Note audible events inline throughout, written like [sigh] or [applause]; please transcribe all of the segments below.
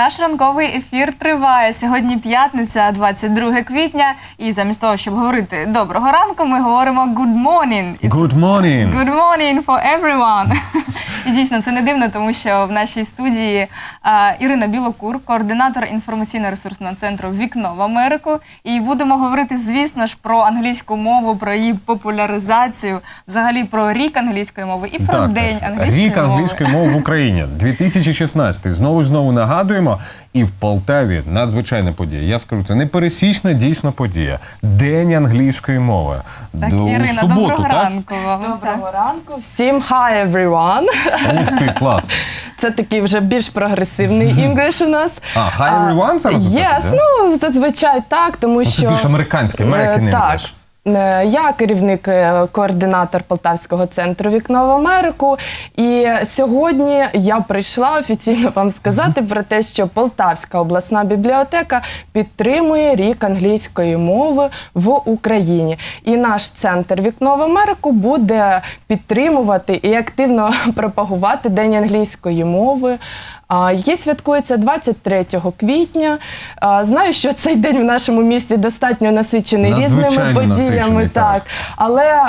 Наш ранковий ефір триває. Сьогодні п'ятниця, 22 квітня. І замість того, щоб говорити доброго ранку, ми говоримо good morning. It's Good morning! Good morning for everyone. [laughs] І дійсно це не дивно, тому що в нашій студії а, Ірина Білокур, координатор інформаційно-ресурсного центру Вікно в Америку. І будемо говорити, звісно ж, про англійську мову, про її популяризацію, взагалі про рік англійської мови і про Так, день так. англійської Рік мови. англійської мови в Україні 2016. Знову і знову нагадуємо. І в Полтаві надзвичайна подія. Я скажу, це не пересічна дійсно подія. День англійської мови. Так, До Ірина, суботу, доброго так? ранку вам. Доброго ранку всім hi everyone. Ух ти, клас. Це такий вже більш прогресивний інглиш у нас. А, hi everyone зараз Yes, да? ну зазвичай так, тому Ну, що Це більш американський, American English. Так. Е, Я керівник, е, координатор Полтавського центру Вікно в Америку. І сьогодні я прийшла офіційно вам сказати про те, що Полтавська обласна бібліотека підтримує рік англійської мови в Україні. І наш центр Вікно в Америку буде підтримувати і активно [laughs] пропагувати День англійської мови. Який святкується 23 квітня. Знаю, що цей день в нашому місті достатньо насичений різними подіями. так. так. Але,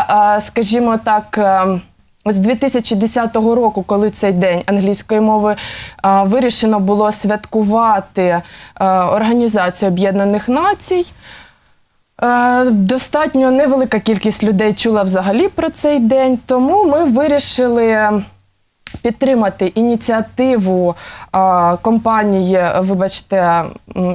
скажімо так, е, з 2010 року, коли цей день англійської мови а, вирішено було святкувати е, Організацію Об'єднаних Націй. Е, Достатньо невелика кількість людей чула взагалі про цей день, тому ми вирішили підтримати ініціативу а, компанії, вибачте,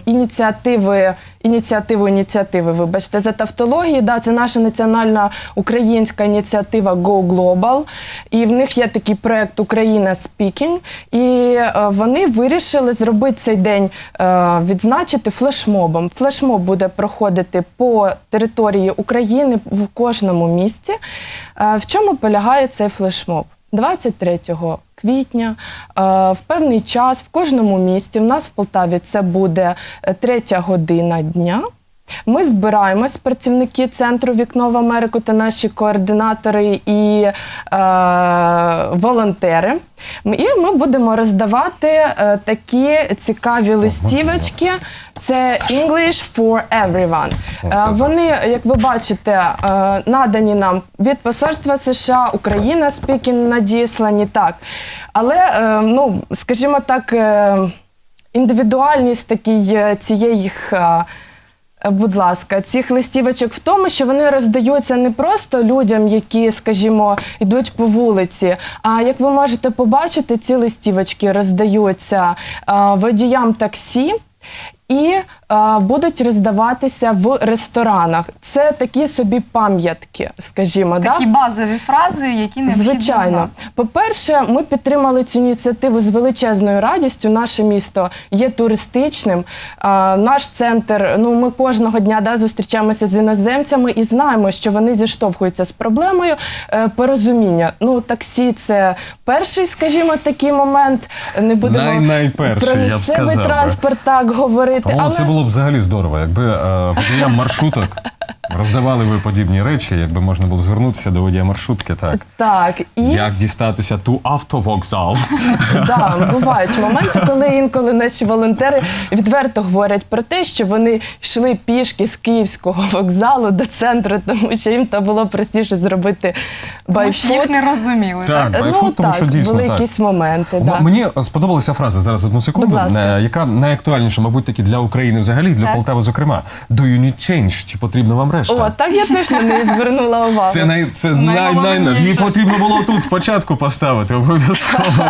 ініціативи. Ініціативу ініціативи, вибачте, за тавтологію. Да, це наша національна українська ініціатива Go Global. І в них є такий проект Україна Speaking. І е, вони вирішили зробити цей день, е, відзначити флешмобом. Флешмоб буде проходити по території України в кожному місті. Е, в чому полягає цей флешмоб? 23 квітня е, в певний час в кожному місті. В нас в Полтаві це буде е, третя година дня. Ми збираємось, працівники центру Вікно в Америку та наші координатори і е, волонтери. І ми будемо роздавати е, такі цікаві листівочки. Це English for everyone. Е, Вони, як ви бачите, е, надані нам від посольства США, Україна спікінг надіслані так. Але, е, ну, скажімо так, е, індивідуальність такій е, цієї. е, Будь ласка, цих листівочок в тому, що вони роздаються не просто людям, які, скажімо, йдуть по вулиці. А як ви можете побачити, ці листівочки роздаються а, водіям таксі. І а, будуть роздаватися в ресторанах. Це такі собі пам'ятки, скажімо, да? Такі базові фрази, які необхідно Звичайно, по-перше, ми підтримали цю ініціативу з величезною радістю. Наше місто є туристичним. А, наш центр, ну ми кожного дня да, зустрічаємося з іноземцями і знаємо, що вони зіштовхуються з проблемою е, порозуміння. Ну, таксі це перший, скажімо, такий момент. Не будемо про я б місцевий сказав би. транспорт так говорити. О, це було б взагалі здорово, якби е, водіям маршруток роздавали ви подібні речі, якби можна було звернутися до водія маршрутки, так. так, і Як дістатися ту автовокзал? [laughs] Да, бувають моменти, коли інколи наші волонтери відверто говорять про те, що вони йшли пішки з київського вокзалу до центру, тому що їм то було простіше зробити Тому що їх не розуміли. Так. Так? байфут, ну, тому так, що дійсно були так. якісь моменти. Да. Мені сподобалася фраза зараз одну секунду, е, яка найактуальніша, мабуть, таки для України взагалі, для Так. Полтави, зокрема. Do you need change? Чи потрібно вам решта? О, так я теж на неї звернула увагу. Це най це най, най, Найголовніше. її потрібно було тут спочатку поставити обов'язково.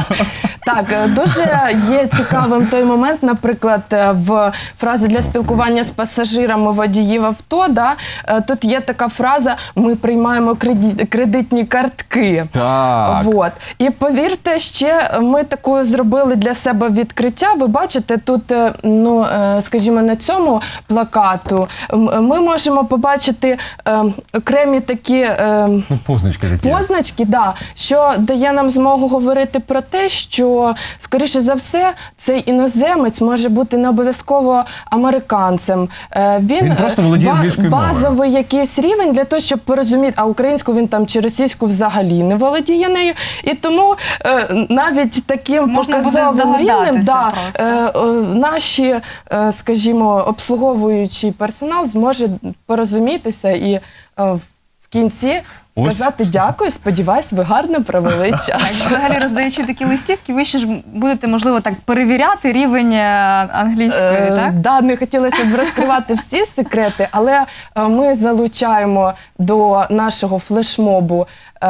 Так, е, дуже є цікавим той момент, наприклад, е, в фразі для спілкування з пасажирами водіїв авто. Да, е, тут є така фраза: ми приймаємо кредит- кредитні картки. Так. Вот. І повірте, ще ми таку зробили для себе відкриття. Ви бачите, тут, ну скажімо, на цьому плакату ми можемо побачити е, окремі такі. е, Ну, позначки такі. Позначки, да, що дає нам змогу говорити про те, що скоріше за все, цей іноземець може бути не обов'язково американцем. Е, Він, Він просто е, володіє англійською мовою. базовий якийсь рівень для того, щоб порозуміти, а українську він там чи російську взагалі не володіє нею. І тому е, навіть таким Можна буде показовим здогадатися рівнем да, просто. е, е, наші, е, скажімо, обслуговуючий персонал зможе порозумітися і е, в кінці Ось. сказати дякую. Сподіваюсь, ви гарно провели [laughs] час. взагалі роздаючи такі листівки, ви ще ж будете можливо так перевіряти рівень е, англійської, Е, так? Да, не хотілося б розкривати всі секрети, але е, ми залучаємо до нашого флешмобу. е,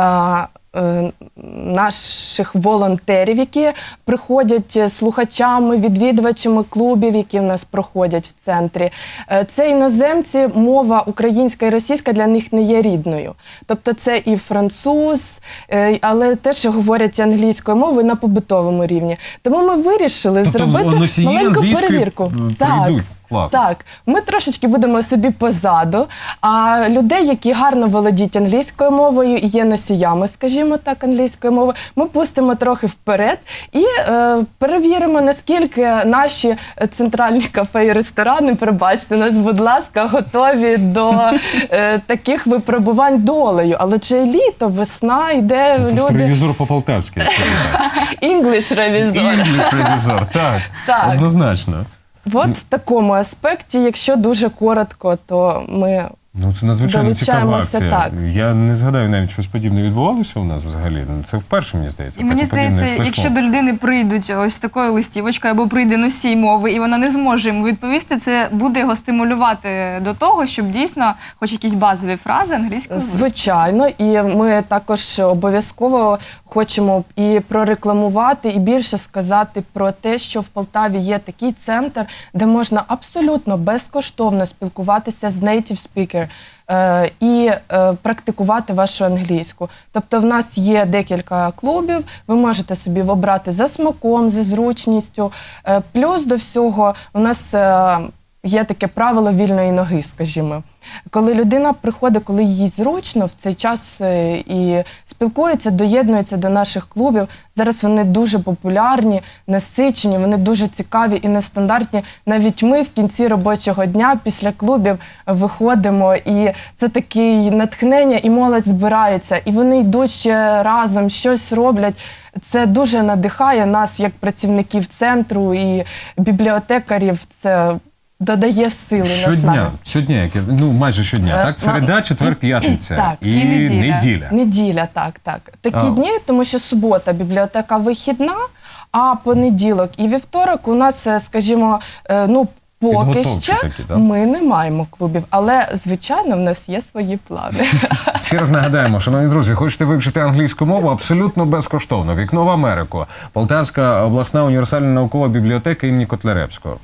Наших волонтерів, які приходять е, слухачами, відвідувачами клубів, які в нас проходять в центрі. Е, Це іноземці, мова українська і російська для них не є рідною. Тобто це і француз, е, але теж говорять англійською мовою на побутовому рівні. Тому ми вирішили Тобто зробити маленьку перевірку. прийдуть. Клас. Так, ми трошечки будемо собі позаду. А людей, які гарно володіють англійською мовою і є носіями, скажімо так, англійської мови, ми пустимо трохи вперед і е, перевіримо, наскільки наші центральні кафе і ресторани, пробачте нас, будь ласка, готові до е, таких випробувань долею. Але це літо, весна, йде Просто люди. ревізор по-полтавськи. English [laughs] ревізор. Інгліш ревізор, так. Так. Однозначно. От в такому аспекті, якщо дуже коротко, то ми Ну, це надзвичайно цікава акція. так. Я не згадаю навіть, щось подібне відбувалося у нас взагалі. Ну, Це вперше, мені здається. І мені здається, флешмоб. якщо до людини прийдуть ось такою листівочкою або прийде носій мови, і вона не зможе йому відповісти, це буде його стимулювати до того, щоб дійсно, хоч якісь базові фрази англійською. Звичайно, і ми також обов'язково хочемо і прорекламувати, і більше сказати про те, що в Полтаві є такий центр, де можна абсолютно безкоштовно спілкуватися з native speaker е, і е, практикувати вашу англійську. Тобто, в нас є декілька клубів, ви можете собі обрати за смаком, за зручністю. Е, плюс до всього, у нас є таке правило вільної ноги, скажімо. Коли людина приходить, коли їй зручно в цей час е, і спілкується, доєднується до наших клубів. Зараз вони дуже популярні, насичені, вони дуже цікаві і нестандартні. Навіть ми в кінці робочого дня після клубів виходимо, і це таке натхнення, і молодь збирається, і вони йдуть ще разом, щось роблять. Це дуже надихає нас, як працівників центру і бібліотекарів. Це додає сили Щодня, наснаги. щодня, яке- ну майже щодня, Е, так? Середа, четвер, п'ятниця. Так. І, І неділя. неділя. Неділя, так, так. Такі А. дні, тому що субота бібліотека вихідна, а понеділок і вівторок у нас, е, скажімо, е, ну. Поки Підготовчі ще такі, так? ми не маємо клубів, але звичайно в нас є свої плани. [laughs] Ще раз нагадаємо, шановні друзі, хочете вивчити англійську мову абсолютно безкоштовно. Вікно в Америку. Полтавська обласна універсальна наукова бібліотека імені Котляревського.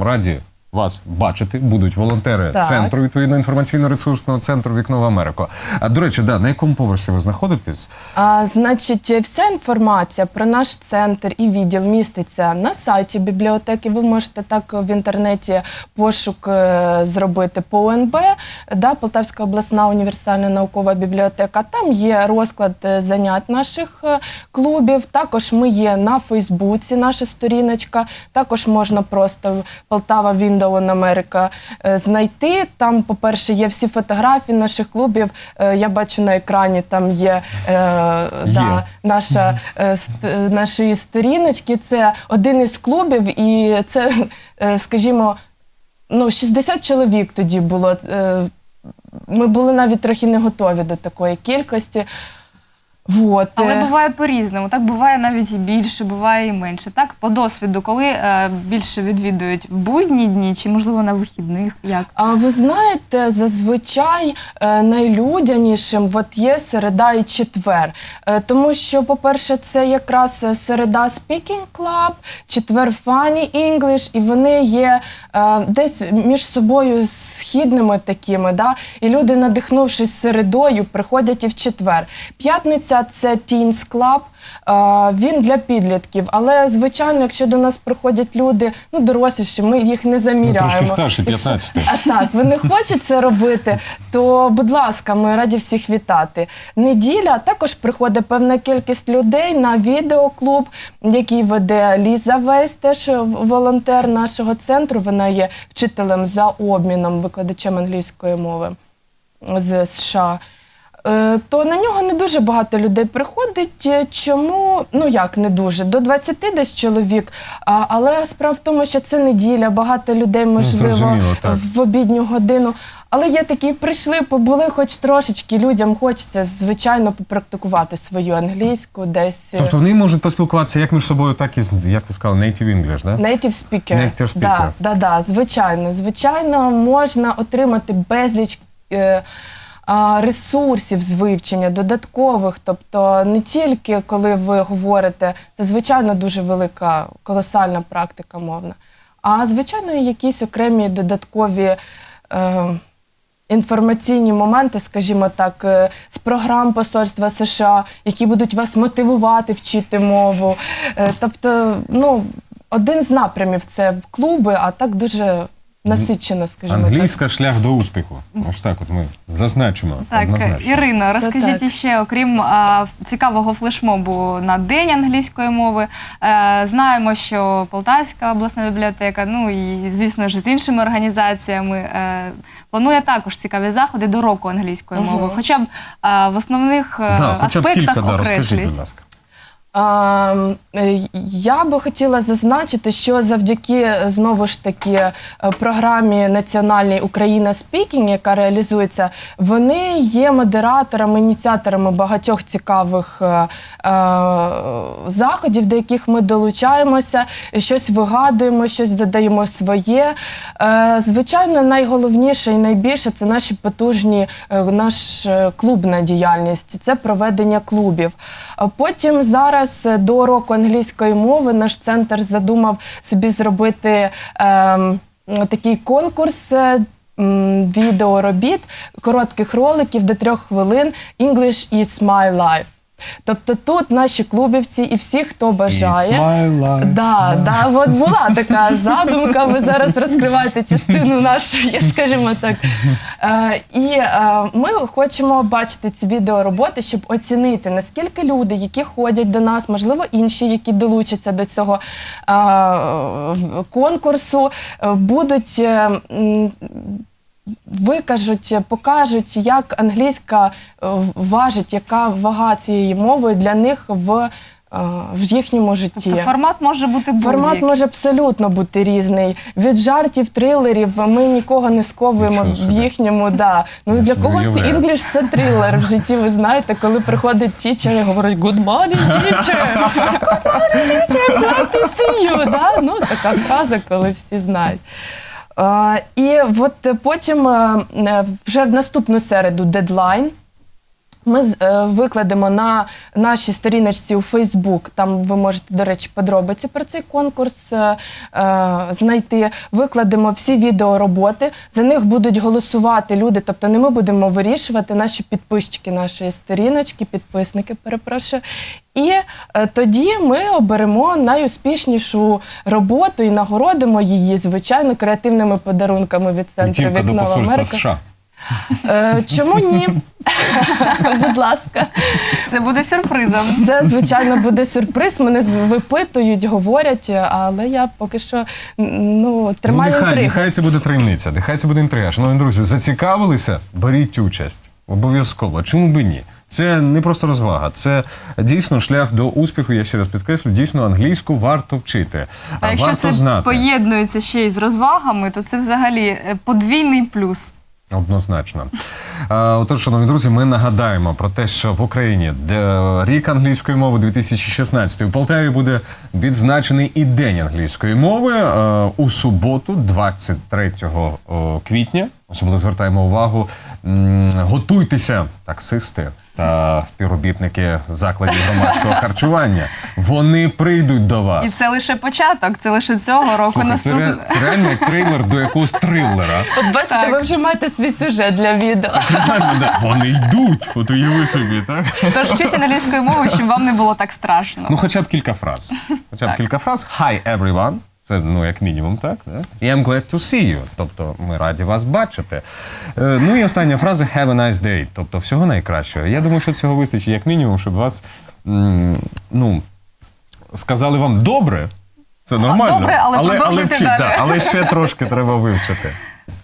Раді вас бачити. Будуть волонтери Так. центру відповідно інформаційно-ресурсного центру Вікно в Америку. А до речі, да, на якому поверсі ви знаходитесь? А, значить, вся інформація про наш центр і відділ міститься на сайті бібліотеки. Ви можете так в інтернеті пошук е, зробити по ОНБ, да, Полтавська обласна універсальна наукова бібліотека. Там є розклад е, занять наших е, клубів. Також ми є на Фейсбуці, наша сторіночка. Також можна просто Полтава Window on America е, знайти. Там, по-перше, є всі фотографії наших клубів. Е, Я бачу на екрані, там є, е, Да, наша, е, ст- нашої сторіночки. Це один із клубів, і це, скажімо, ну, 60 чоловік тоді було. Ми були навіть трохи не готові до такої кількості. Вот. Але е. буває по-різному. Так буває навіть і більше, буває і менше. Так, по досвіду, коли е, більше відвідують в будні дні чи можливо на вихідних, як А ви знаєте, зазвичай е, найлюдянішим от є середа і четвер. Е, Тому що, по-перше, це якраз е, середа Speaking Club, четвер Funny English, і вони є е, десь між собою східними такими. Да? І люди, надихнувшись середою, приходять і в четвер. П'ятниця називається це Teens Club. Він для підлітків, але звичайно, якщо до нас приходять люди, ну доросліші, ми їх не заміряємо. Ну, трошки старші, Якщо- А [laughs] так, вони хочуть це робити, то будь ласка, ми раді всіх вітати. Неділя також приходить певна кількість людей на відеоклуб, який веде Ліза Вейс, теж волонтер нашого центру. Вона є вчителем за обміном, викладачем англійської мови з США. Е, То на нього не дуже багато людей приходить. Е, Чому? Ну як не дуже? До 20 десь чоловік. А, але справа в тому, що це неділя, багато людей, можливо, Ну, в обідню годину. Але є такі, прийшли, побули хоч трошечки. Людям хочеться, звичайно, попрактикувати свою англійську, десь е, Тобто вони можуть поспілкуватися як між собою, так і з- як ви сказали, native English, да? Native speaker. Native speaker. Да, да, да, звичайно. Звичайно, можна отримати безліч е, ресурсів з вивчення, додаткових. Тобто не тільки коли ви говорите, це звичайно дуже велика, колосальна практика мовна, а звичайно, якісь окремі додаткові. Е, Інформаційні моменти, скажімо так, е, з програм Посольства США, які будуть вас мотивувати вчити мову. Е, Тобто, ну, один з напрямів це клуби, а так дуже насичено, скажімо Англійська шлях до успіху. Ось так, от ми зазначимо. Так, однозначно. Ірино, розкажіть так. ще, окрім а, цікавого флешмобу на День англійської мови, е, знаємо, що Полтавська обласна бібліотека, ну і звісно ж з іншими організаціями е, планує також цікаві заходи до року англійської Мгм. мови. Хоча б е, в основних е, Да, хоча б аспектах кілька, да, розкажіть, будь ласка. Е, Я би хотіла зазначити, що завдяки е, знову ж таки е, програмі національній Україна Спікінг, яка реалізується, вони є модераторами, ініціаторами багатьох цікавих заходів, до яких ми долучаємося, щось вигадуємо, щось додаємо своє. Звичайно, найголовніше і найбільше це наші потужні, наш клубна діяльність, це проведення клубів. Потім зараз е, до року англійської мови наш центр задумав собі зробити ем, такий конкурс. е, Відеоробіт, коротких роликів до трьох хвилин English is my life. Тобто тут наші клубівці і всі, хто бажає. It's my life. Да, да, от була така задумка. Ви зараз розкриваєте частину нашої, скажімо так. Е, і е, ми хочемо бачити ці відеороботи, щоб оцінити, наскільки люди, які ходять до нас, можливо, інші, які долучаться до цього е, конкурсу, е, будуть. е, Викажуть, покажуть, як англійська е, важить, яка вага цієї мови для них в, е, в їхньому житті. Тобто формат може бути Формат будь-який. може абсолютно бути різний. Від жартів, трилерів ми нікого не сковуємо Нічого в собі. їхньому. Да. Ну Я для когось інгліш це трилер в житті. Ви знаєте, коли приходить тічер і говорить Good morning, teacher! [laughs] Good morning, teacher! Glad to see you! Да? Ну, така фраза, коли всі знають. Е, і от потім е, е, вже в наступну середу дедлайн. Ми е, викладемо на нашій сторіночці у Фейсбук. Там ви можете, до речі, подробиці про цей конкурс е, е, знайти. Викладемо всі відеороботи. За них будуть голосувати люди. Тобто не ми будемо вирішувати наші підписчики нашої сторіночки, підписники, перепрошую. І е, тоді ми оберемо найуспішнішу роботу і нагородимо її, звичайно, креативними подарунками від центру Путівка до в Америку». США. Е, чому ні? Будь ласка. Це буде сюрпризом. Це, звичайно, буде сюрприз. Мене з- випитують, говорять, але я поки що ну, Ну, тримаю нехай, інтригу. нехай це буде таємниця, нехай це буде інтрига. Шановні друзі, зацікавилися? Беріть участь. Обов'язково. Чому би ні? Це не просто розвага, це дійсно шлях до успіху. Я ще раз підкреслю, дійсно англійську варто вчити. А якщо варто це знати. поєднується ще й з розвагами, то це взагалі е, подвійний плюс. Однозначно. Отож, шановні друзі, ми нагадаємо про те, що в Україні рік англійської мови 2016 у Полтаві буде відзначений і День англійської мови е, у суботу, 23 о, квітня. Особливо звертаємо увагу. Готуйтеся, таксисти та співробітники закладів громадського [laughs] харчування. Вони прийдуть до вас. І це лише початок, це лише цього року. Слухай, це, наступного. ре- це реально як трейлер до якогось трилера. От бачите, Так. ви вже маєте свій сюжет для відео. Реально, да. Вони йдуть. От уяви собі, так? Тож вчіть англійської мови, щоб вам не було так страшно. Ну, хоча б кілька фраз. Хоча б Так. кілька фраз. Hi, everyone. Це ну як мінімум, так? Да? I'm glad to see you. Тобто ми раді вас бачити. Е, ну і остання фраза have a nice day. Тобто всього найкращого. Я думаю, що цього вистачить як мінімум, щоб вас ну, сказали вам добре. Це нормально. добре, але але, вчіть, далі. да, але ще трошки треба вивчити.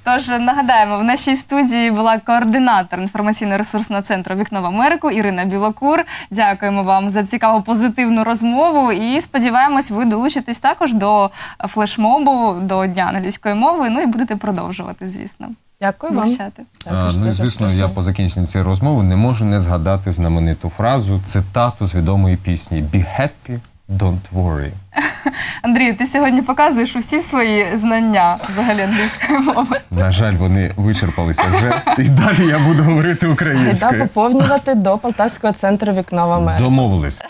Тож нагадаємо, в нашій студії була координатор інформаційно-ресурсного центру Вікно в Америку Ірина Білокур. Дякуємо вам за цікаву позитивну розмову і сподіваємось, ви долучитесь також до флешмобу, до Дня англійської мови. Ну і будете продовжувати, звісно, Дякую вам. А, Також ну звісно, я по закінченні цієї розмови не можу не згадати знамениту фразу, цитату з відомої пісні Be happy, don't worry. Андрію, ти сьогодні показуєш усі свої знання взагалі англійської мови. На жаль, вони вичерпалися вже. І далі я буду говорити Гайда українською. поповнювати до Полтавського центру вікно в Америку. Домовились.